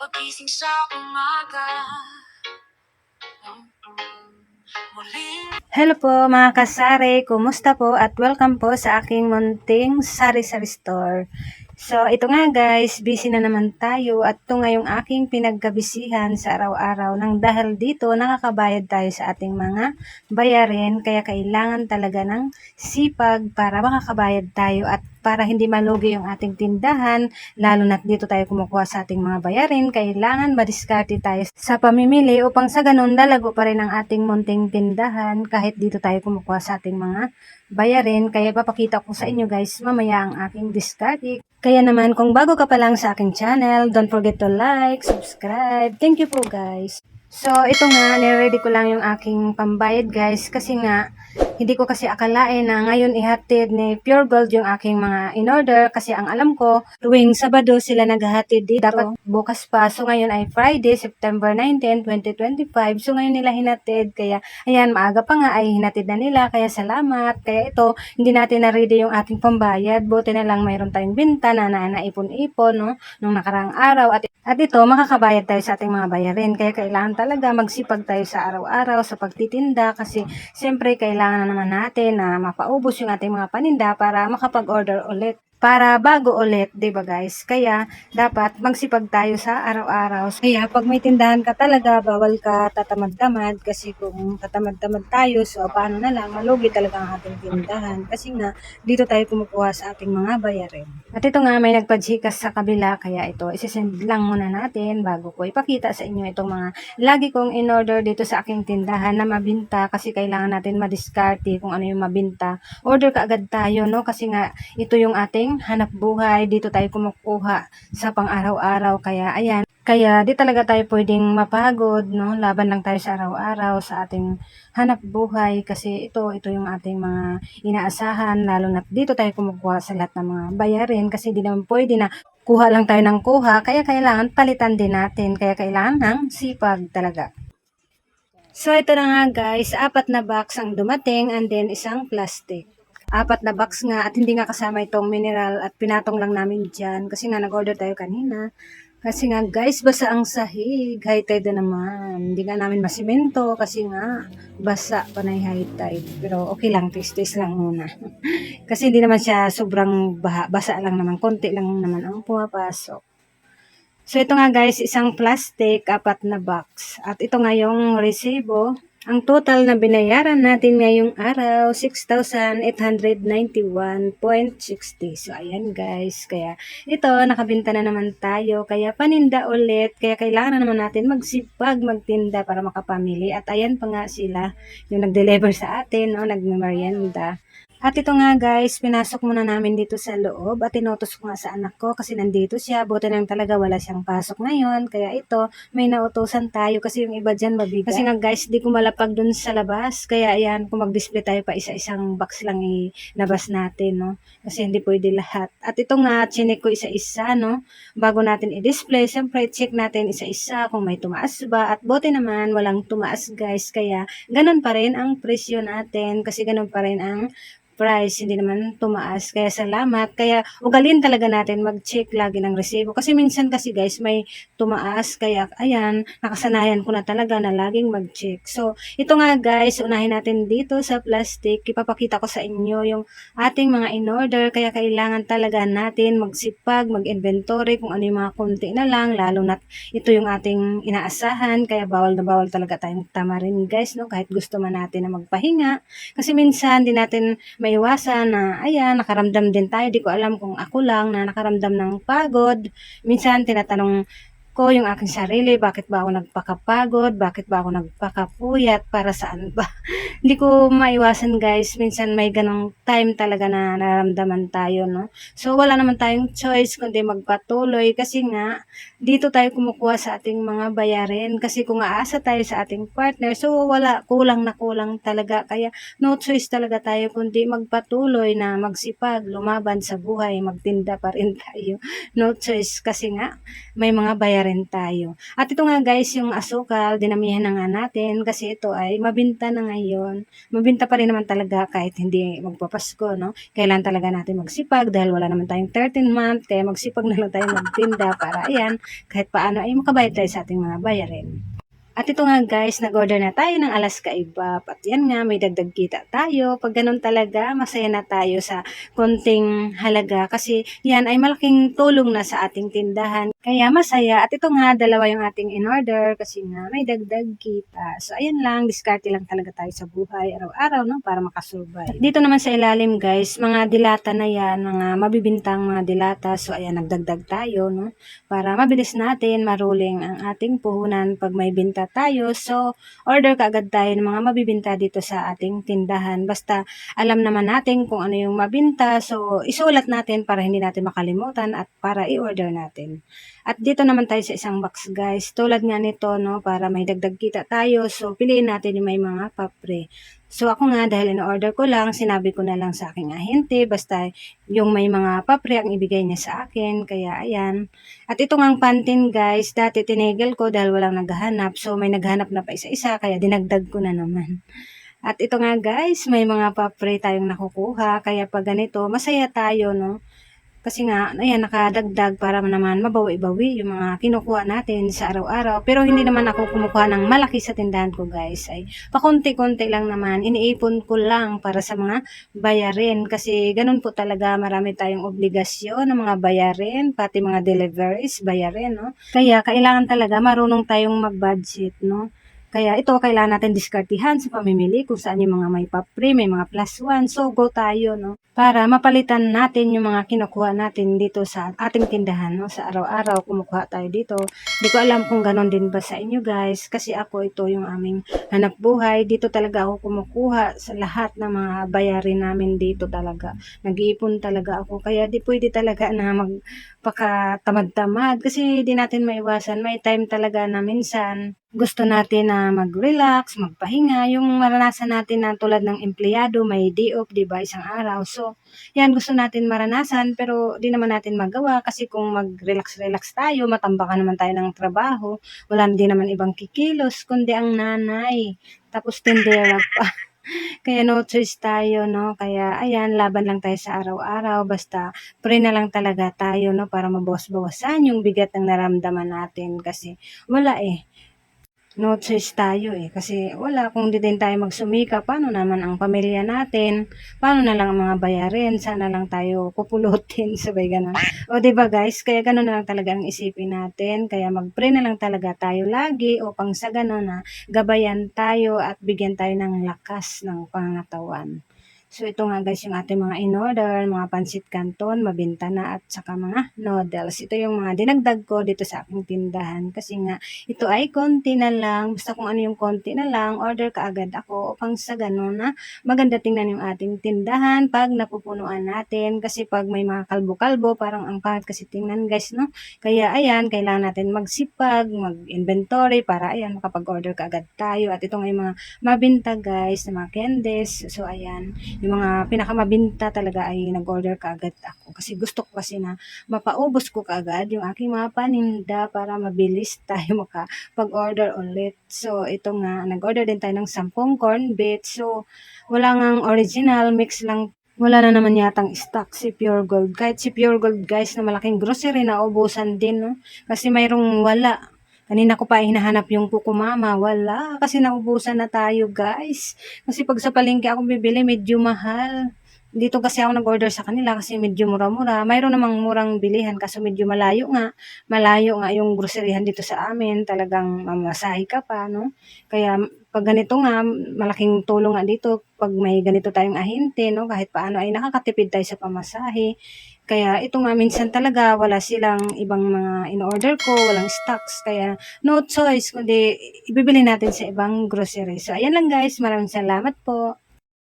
Pagising sa umaga. Hello po mga kasari, kumusta po? At welcome po sa aking munting sari-sari store. So ito nga guys, busy na naman tayo. At ito nga yung aking pinagkabisihan sa araw-araw. Nang dahil dito nakakabayad tayo sa ating mga bayarin. Kaya kailangan talaga ng sipag para makakabayad tayo. At para hindi malugi yung ating tindahan, lalo na dito tayo kumukuha sa ating mga bayarin, kailangan madiskarte tayo sa pamimili upang sa ganun lalago pa rin ang ating munting tindahan kahit dito tayo kumukuha sa ating mga bayarin. Kaya papakita ko sa inyo guys mamaya ang aking diskarte. Kaya naman kung bago ka pa lang sa aking channel, don't forget to like, subscribe. Thank you po guys. So, ito nga, niready ko lang yung aking pambayad guys kasi nga, hindi ko kasi akalain na ngayon ihatid ni Pure Gold yung aking mga in-order kasi ang alam ko, tuwing Sabado sila naghahatid dito. Dapat bukas pa. So, ngayon ay Friday, September 19, 2025. So, ngayon nila hinatid. Kaya, ayan, maaga pa nga ay hinatid na nila. Kaya, salamat. Kaya ito, hindi natin na-ready yung ating pambayad. Buti na lang mayroon tayong binta na na naipon-ipon, no? Nung nakaraang araw. At, at ito, makakabayad tayo sa ating mga bayarin. Kaya, kailangan talaga magsipag tayo sa araw-araw sa pagtitinda kasi siyempre kailangan na naman natin na mapaubos yung ating mga paninda para makapag-order ulit para bago ulit, 'di ba guys? Kaya dapat magsipag tayo sa araw-araw. Kaya pag may tindahan ka talaga, bawal ka tatamad-tamad kasi kung tatamad-tamad tayo, so paano na lang, malugi talaga ang ating tindahan kasi nga dito tayo kumukuha sa ating mga bayarin. At ito nga may nagpajikas sa kabila kaya ito isesend lang muna natin bago ko ipakita sa inyo itong mga lagi kong in-order dito sa aking tindahan na mabinta kasi kailangan natin madiskarte kung ano yung mabinta. Order ka agad tayo no kasi nga ito yung ating hanap buhay. Dito tayo kumukuha sa pang-araw-araw. Kaya ayan, kaya di talaga tayo pwedeng mapagod, no? Laban lang tayo sa araw-araw sa ating hanap buhay kasi ito, ito yung ating mga inaasahan, lalo na dito tayo kumukuha sa lahat ng mga bayarin kasi di naman pwede na kuha lang tayo ng kuha, kaya kailangan palitan din natin, kaya kailangan ng sipag talaga. So, ito na nga guys, apat na box ang dumating and then isang plastic apat na box nga at hindi nga kasama itong mineral at pinatong lang namin dyan kasi nga nag-order tayo kanina. Kasi nga guys, basa ang sahig. High tide na naman. Hindi nga namin masimento kasi nga basa panay high tide. Pero okay lang, taste-taste lang muna. kasi hindi naman siya sobrang baha. Basa lang naman. Konti lang naman ang pumapasok. So ito nga guys, isang plastic, apat na box. At ito nga yung resibo ang total na binayaran natin ngayong araw, 6,891.60. So, ayan guys. Kaya, ito, nakabinta na naman tayo. Kaya, paninda ulit. Kaya, kailangan na naman natin magsipag, magtinda para makapamili. At ayan pa nga sila, yung nag-deliver sa atin, no, nagmemerienda. At ito nga guys, pinasok muna namin dito sa loob at tinutos ko nga sa anak ko kasi nandito siya. Buti lang talaga wala siyang pasok ngayon. Kaya ito, may nautosan tayo kasi yung iba dyan mabigat. Kasi nga guys, di ko malapag dun sa labas. Kaya ayan, kung mag-display tayo pa isa-isang box lang ilabas natin, no? Kasi hindi pwede lahat. At ito nga, chinik ko isa-isa, no? Bago natin i-display, siyempre check natin isa-isa kung may tumaas ba. At buti naman, walang tumaas guys. Kaya ganun pa rin ang presyo natin kasi ganun pa rin ang price, hindi naman tumaas. Kaya salamat. Kaya ugalin talaga natin mag-check lagi ng resibo. Kasi minsan kasi guys, may tumaas. Kaya ayan, nakasanayan ko na talaga na laging mag-check. So, ito nga guys, unahin natin dito sa plastic. Ipapakita ko sa inyo yung ating mga in-order. Kaya kailangan talaga natin magsipag, mag-inventory kung ano yung mga konti na lang. Lalo na ito yung ating inaasahan. Kaya bawal na bawal talaga tayong tama rin guys. No? Kahit gusto man natin na magpahinga. Kasi minsan, di natin may maiwasan na, ayan, nakaramdam din tayo. Di ko alam kung ako lang na nakaramdam ng pagod. Minsan, tinatanong ko yung aking sarili, bakit ba ako nagpakapagod, bakit ba ako nagpakapuyat, para saan ba? Hindi ko maiwasan guys, minsan may ganong time talaga na nararamdaman tayo, no? So wala naman tayong choice kundi magpatuloy kasi nga dito tayo kumukuha sa ating mga bayarin kasi kung aasa tayo sa ating partner, so wala, kulang na kulang talaga. Kaya no choice talaga tayo kundi magpatuloy na magsipag, lumaban sa buhay, magtinda pa rin tayo. No choice kasi nga may mga bayarin bayarin tayo. At ito nga guys, yung asukal, dinamihan na nga natin kasi ito ay mabinta na ngayon. Mabinta pa rin naman talaga kahit hindi magpapasko, no? Kailan talaga natin magsipag dahil wala naman tayong 13 month, kaya magsipag na lang tayo magtinda para ayan, kahit paano ay makabayad tayo sa ating mga bayarin. At ito nga guys, nag-order na tayo ng Alaska Ibap. At yan nga, may dagdag kita tayo. Pag ganun talaga, masaya na tayo sa konting halaga. Kasi yan ay malaking tulong na sa ating tindahan. Kaya masaya. At ito nga, dalawa yung ating in-order. Kasi nga, may dagdag kita. So ayan lang, diskarte lang talaga tayo sa buhay araw-araw no, para makasurvive. Dito naman sa ilalim guys, mga dilata na yan, mga mabibintang mga dilata. So ayan, nagdagdag tayo no, para mabilis natin maruling ang ating puhunan pag may binta tayo. So, order kaagad tayo ng mga mabibinta dito sa ating tindahan. Basta alam naman natin kung ano yung mabinta. So, isulat natin para hindi natin makalimutan at para i-order natin. At dito naman tayo sa isang box guys. Tulad nga nito no, para may dagdag kita tayo. So, piliin natin yung may mga papre. So ako nga dahil in-order ko lang, sinabi ko na lang sa aking ahente, basta yung may mga papre ang ibigay niya sa akin, kaya ayan. At ito nga ang pantin guys, dati tinigil ko dahil walang naghahanap, so may naghanap na pa isa-isa, kaya dinagdag ko na naman. At ito nga guys, may mga papre tayong nakukuha, kaya pag ganito, masaya tayo, no? Kasi nga, ayan, nakadagdag para naman mabawi-bawi yung mga kinukuha natin sa araw-araw. Pero hindi naman ako kumukuha ng malaki sa tindahan ko, guys. Ay, pakunti-kunti lang naman. Iniipon ko lang para sa mga bayarin. Kasi ganun po talaga, marami tayong obligasyon ng mga bayarin, pati mga deliveries, bayarin, no? Kaya, kailangan talaga marunong tayong mag-budget, no? Kaya ito, kailangan natin diskartihan sa pamimili kung saan yung mga may papre, may mga plus one. So, go tayo, no? Para mapalitan natin yung mga kinukuha natin dito sa ating tindahan, no? Sa araw-araw, kumukuha tayo dito. Di ko alam kung ganon din ba sa inyo, guys. Kasi ako, ito yung aming hanap buhay. Dito talaga ako kumukuha sa lahat ng mga bayarin namin dito talaga. Nag-iipon talaga ako. Kaya di pwede talaga na magpakatamad-tamad. Kasi di natin maiwasan. May time talaga na minsan gusto natin na mag-relax, magpahinga, yung maranasan natin na tulad ng empleyado, may day off, di ba, isang araw. So, yan, gusto natin maranasan, pero di naman natin magawa kasi kung mag-relax-relax tayo, matambakan naman tayo ng trabaho, wala din naman ibang kikilos, kundi ang nanay. Tapos tindera pa. Kaya no choice tayo, no? Kaya, ayan, laban lang tayo sa araw-araw. Basta, pray na lang talaga tayo, no? Para mabawas-bawasan yung bigat ng naramdaman natin. Kasi, wala eh no choice tayo eh. Kasi wala, kung di din tayo magsumika, paano naman ang pamilya natin? Paano na lang ang mga bayarin? Sana lang tayo pupulutin, sabay ganun. O ba diba guys, kaya ganun na lang talaga ang isipin natin. Kaya mag-pray na lang talaga tayo lagi upang sa ganun na gabayan tayo at bigyan tayo ng lakas ng pangatawan. So ito nga guys yung ating mga in-order, mga pansit canton, mabinta na at saka mga noodles. Ito yung mga dinagdag ko dito sa aking tindahan kasi nga ito ay konti na lang. Basta kung ano yung konti na lang, order ka agad ako upang sa ganun na maganda tingnan yung ating tindahan pag napupunuan natin. Kasi pag may mga kalbo-kalbo, parang ang pangit kasi tingnan guys, no? Kaya ayan, kailangan natin magsipag, mag-inventory para ayan, makapag-order ka agad tayo. At ito nga yung mga mabinta guys, na mga candies. So ayan, yung mga pinakamabinta talaga ay nag-order kaagad ako. Kasi gusto ko kasi na mapaubos ko kaagad yung aking mga paninda para mabilis tayo makapag-order ulit. So, ito nga, nag-order din tayo ng 10 corn beef. So, wala ngang original, mix lang wala na naman yatang stock si Pure Gold. Kahit si Pure Gold guys na malaking grocery na ubusan din, no? Kasi mayroong wala. Kanina ko pa hinahanap yung kukumama. Wala. Kasi naubusan na tayo, guys. Kasi pag sa palengke ako bibili, medyo mahal. Dito kasi ako nag-order sa kanila kasi medyo mura-mura. Mayroon namang murang bilihan kaso medyo malayo nga. Malayo nga yung groceryhan dito sa amin. Talagang mamasahe ka pa, no? Kaya pag ganito nga, malaking tulong nga dito pag may ganito tayong ahente, no? Kahit paano ay nakakatipid tayo sa pamasahe. Kaya ito nga minsan talaga wala silang ibang mga in-order ko, walang stocks. Kaya no choice kundi ibibili natin sa ibang grocery. So ayan lang guys, maraming salamat po.